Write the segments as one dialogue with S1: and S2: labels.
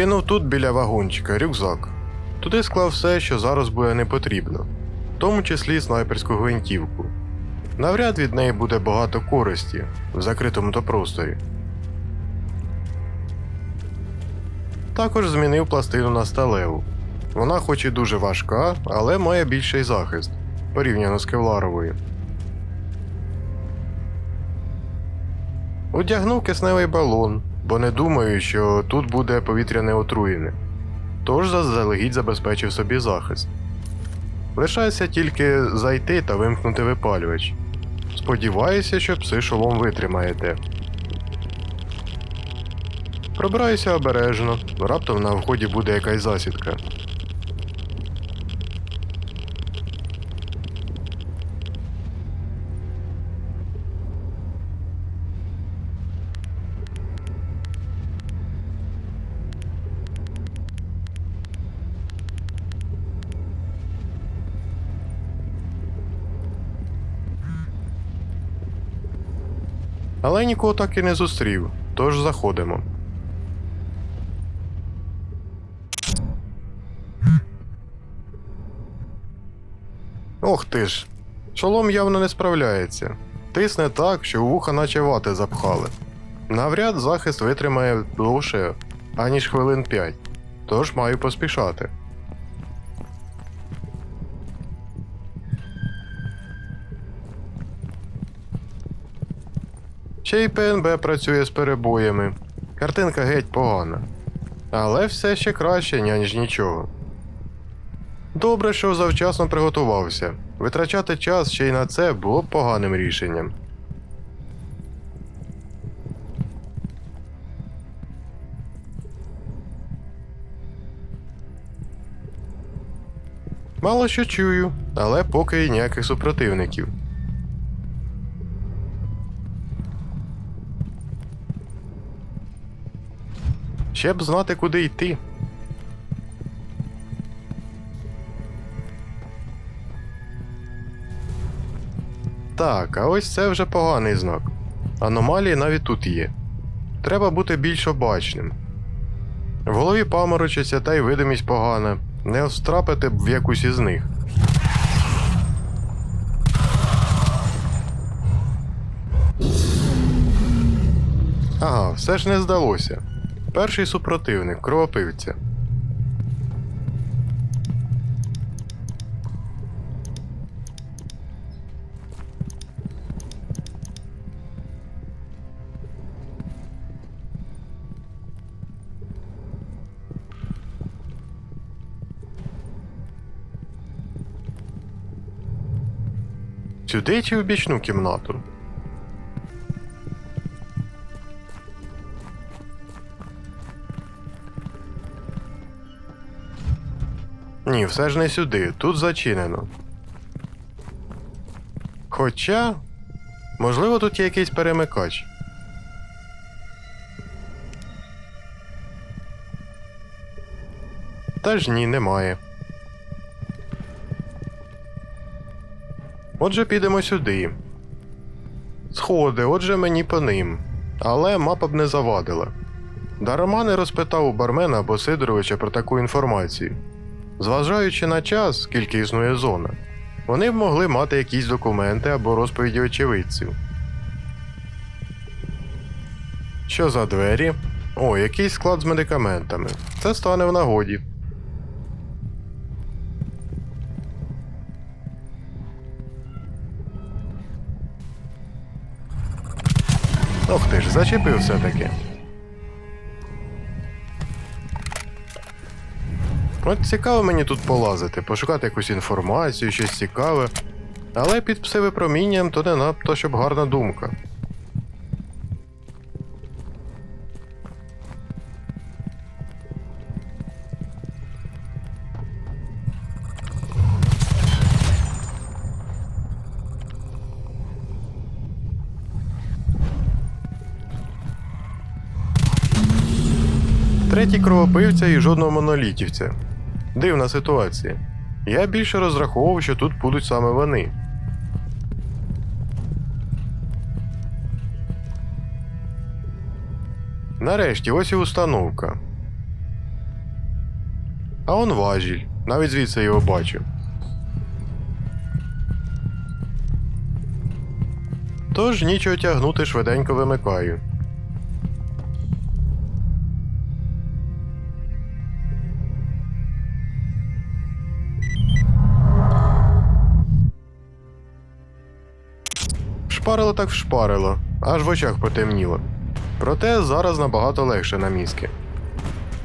S1: Кинув тут біля вагончика рюкзак. Туди склав все, що зараз буде не потрібно, в тому числі снайперську гвинтівку. Навряд від неї буде багато користі в закритому то просторі. Також змінив пластину на сталеву. Вона хоч і дуже важка, але має більший захист порівняно з кевларовою. Одягнув кисневий балон, бо не думаю, що тут буде повітряне отруєння. Тож заздалегідь забезпечив собі захист. Лишається тільки зайти та вимкнути випалювач. Сподіваюся, що пси шолом витримаєте. Пробираюся обережно, раптом на вході буде якась засідка. Але нікого так і не зустрів, тож заходимо. Ох ти ж. Шолом явно не справляється. Тисне так, що вуха наче вати запхали. Навряд захист витримає довше, аніж хвилин 5, тож маю поспішати. Ще й ПНБ працює з перебоями. Картинка геть погана. Але все ще краще, ніж нічого. Добре, що завчасно приготувався. Витрачати час ще й на це було б поганим рішенням. Мало що чую, але поки ніяких супротивників. Ще б знати, куди йти. Так, а ось це вже поганий знак. Аномалії навіть тут є. Треба бути більш обачним. В голові паморочиться та й видимість погана. Не встрапити в якусь із них. Ага, все ж не здалося. Перший супротивник кровопивця. Сюди чи в бічну кімнату? Ні, все ж не сюди, тут зачинено. Хоча. Можливо, тут є якийсь перемикач. Та ж ні, немає. Отже, підемо сюди. Сходи, отже, мені по ним. Але мапа б не завадила. Дарма не розпитав у бармена або Сидоровича про таку інформацію. Зважаючи на час, скільки існує зона, вони б могли мати якісь документи або розповіді очевидців. Що за двері? О, якийсь склад з медикаментами. Це стане в нагоді. Ох ти ж, зачепив все-таки. От цікаво мені тут полазити, пошукати якусь інформацію, щось цікаве. Але під псевипромінням то не надто, щоб гарна думка. Третій кровопивця і жодного монолітівця. Дивна ситуація. Я більше розраховував, що тут будуть саме вони. Нарешті ось і установка. А он важіль, навіть звідси його бачу. Тож нічого тягнути швиденько вимикаю. Шпарило так вшпарило, аж в очах потемніло. Проте зараз набагато легше на мізки.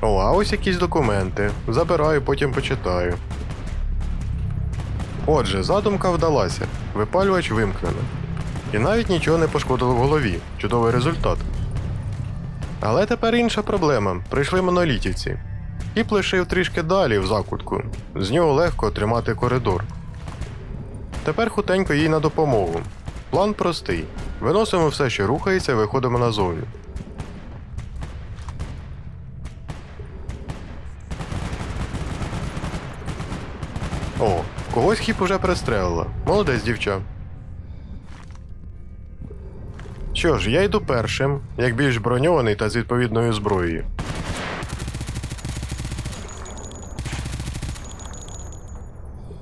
S1: О, а ось якісь документи. Забираю, потім почитаю. Отже, задумка вдалася. Випалювач вимкнено. І навіть нічого не пошкодило в голові. Чудовий результат. Але тепер інша проблема. Прийшли монолітівці. Кіп лишив трішки далі в закутку. З нього легко тримати коридор. Тепер хутенько їй на допомогу. План простий. Виносимо все, що рухається, виходимо назовні. О, когось хіп уже пристрелила. Молодець, дівча. Що ж, я йду першим, як більш броньований та з відповідною зброєю.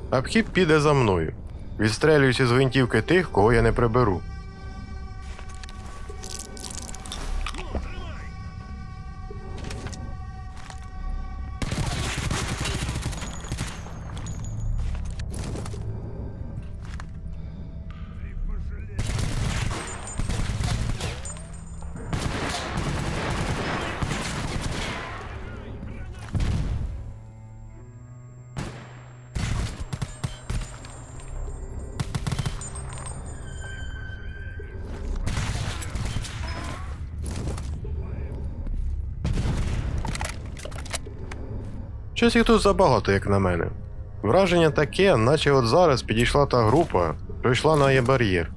S1: Абхіп піде за мною, відстрелюючи з гвинтівки тих, кого я не приберу. Щось їх тут забагато, як на мене. Враження таке, наче от зараз підійшла та група, прийшла на є-бар'єр.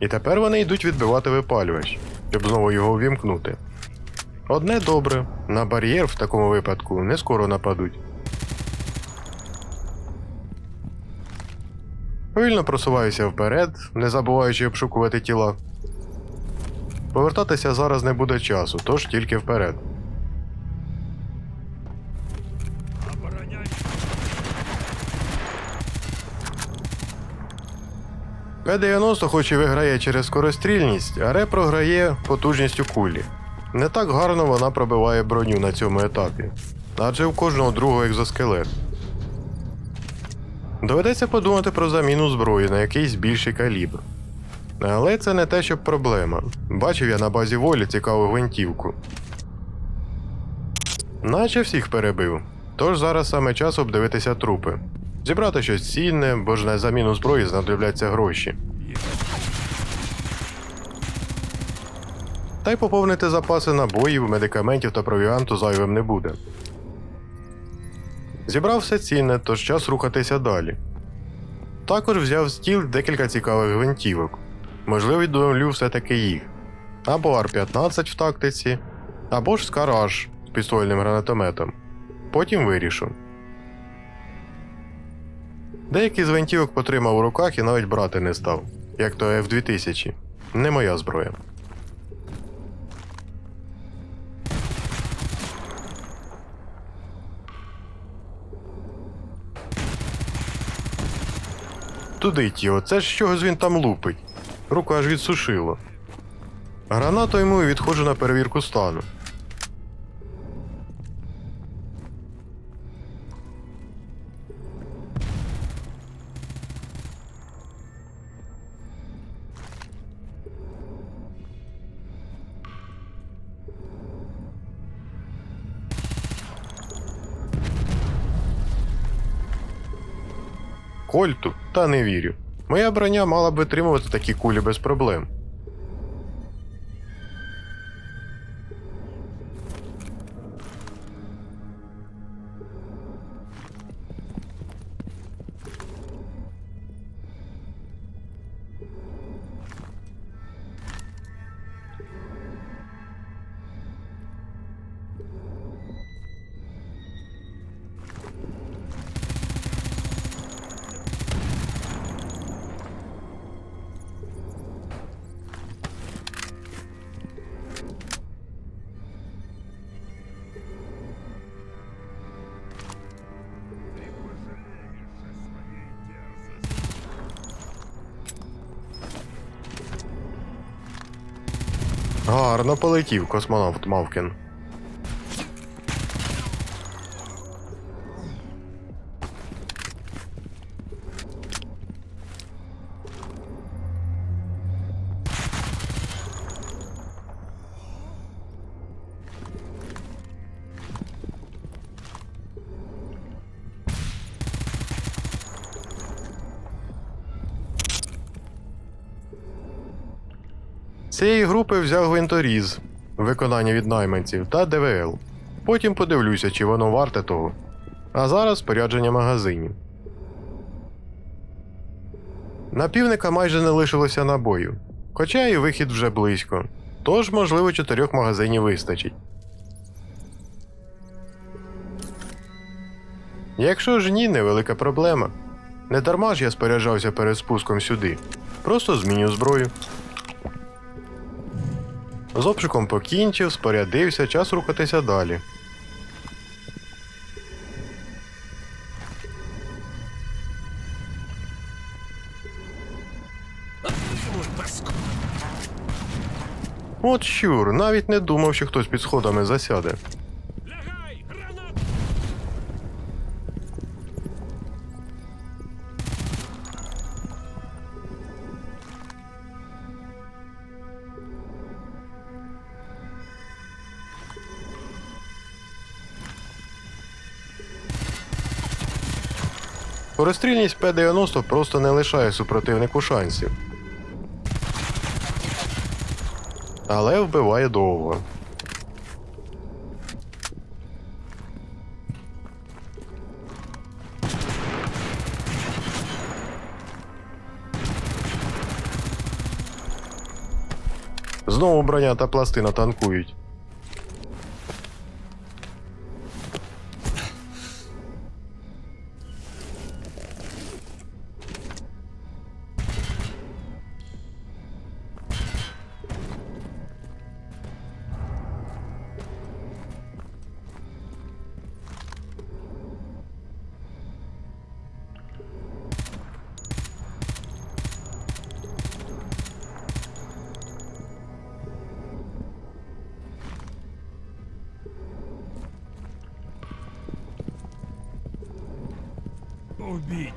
S1: І тепер вони йдуть відбивати випалювач, щоб знову його увімкнути. Одне добре, на бар'єр в такому випадку не скоро нападуть. Повільно просуваюся вперед, не забуваючи обшукувати тіла. Повертатися зараз не буде часу, тож тільки вперед. П-90 хоч і виграє через скорострільність, аре програє потужністю кулі. Не так гарно вона пробиває броню на цьому етапі, адже у кожного другого екзоскелет. Доведеться подумати про заміну зброї на якийсь більший калібр. Але це не те, щоб проблема. Бачив я на базі волі цікаву гвинтівку. Наче всіх перебив. Тож зараз саме час обдивитися трупи. Зібрати щось цінне, бо ж на заміну зброї знадобляться гроші. Та й поповнити запаси набоїв, медикаментів та провіанту зайвим не буде. Зібрав все цінне, тож час рухатися далі. Також взяв з стіл декілька цікавих гвинтівок. Можливо, відновлю все-таки їх. Або Ар-15 в тактиці, або ж Скараж з підствольним гранатометом. Потім вирішу. Деякі з гвинтівок потримав у руках і навіть брати не став, як то F2000. Не моя зброя. Туди тіло, це ж чогось він там лупить. Руку аж відсушило. Гранату йому і відходжу на перевірку стану. Кольту, та не вірю. Моя броня мала б витримувати такі кулі без проблем. Гарно полетів космонавт Мавкін. Цієї групи взяв гвинторіз, виконання від найманців та ДВЛ. Потім подивлюся, чи воно варте того. А зараз спорядження магазинів. На півника майже не лишилося набою, хоча і вихід вже близько. Тож, можливо, чотирьох магазинів вистачить. Якщо ж ні, невелика проблема. Не дарма ж я споряджався перед спуском сюди. Просто зміню зброю. З обшуком покінчив, спорядився, час рухатися далі. От щур, навіть не думав, що хтось під сходами засяде. Скорострільність П-90 просто не лишає супротивнику шансів. Але вбиває довго. Знову броня та пластина танкують.
S2: Убить!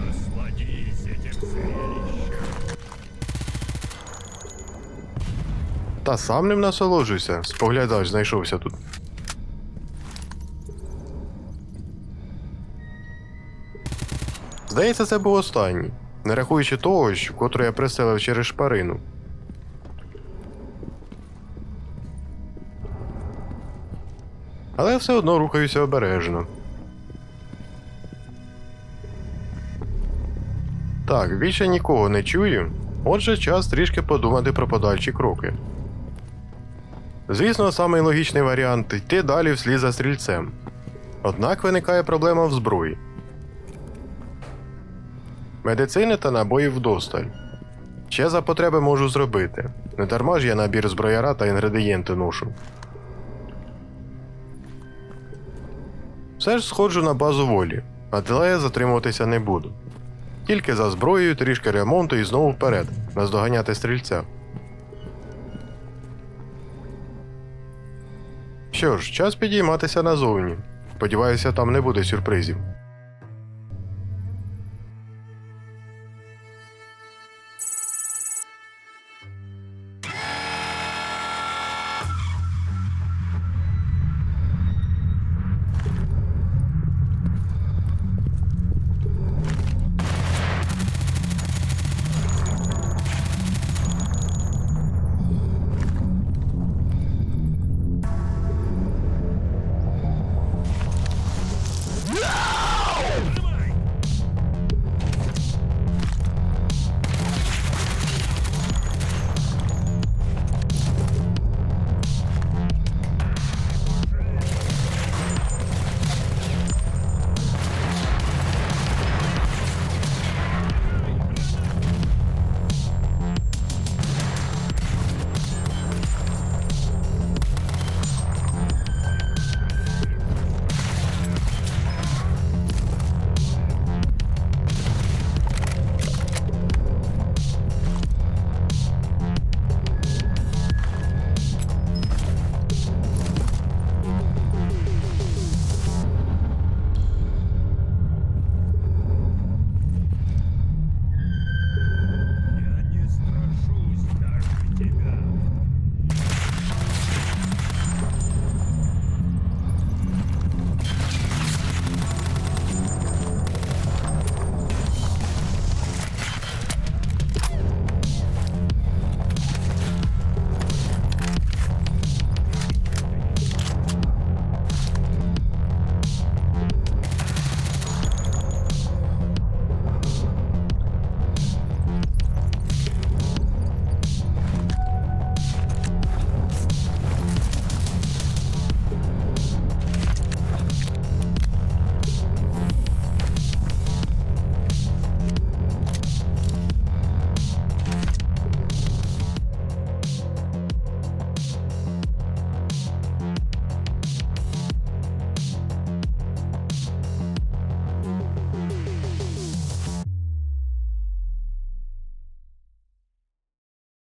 S2: Насладись этим зрелищем!
S1: Та сам ним насолоджуйся, споглядач знайшовся тут. Здається, це був останній, не рахуючи того, що котру я приселив через шпарину. Але все одно рухаюся обережно. Так, більше нікого не чую, отже, час трішки подумати про подальші кроки. Звісно, самий логічний варіант йти далі вслід за стрільцем. Однак виникає проблема в зброї. Медицини та набоїв вдосталь. Ще за потреби можу зробити. Не дарма ж я набір зброяра та інгредієнти ношу. Все ж сходжу на базу волі, але я затримуватися не буду. Тільки за зброєю, трішки ремонту і знову вперед, наздоганяти стрільця. Що ж, час підійматися назовні. Сподіваюся, там не буде сюрпризів.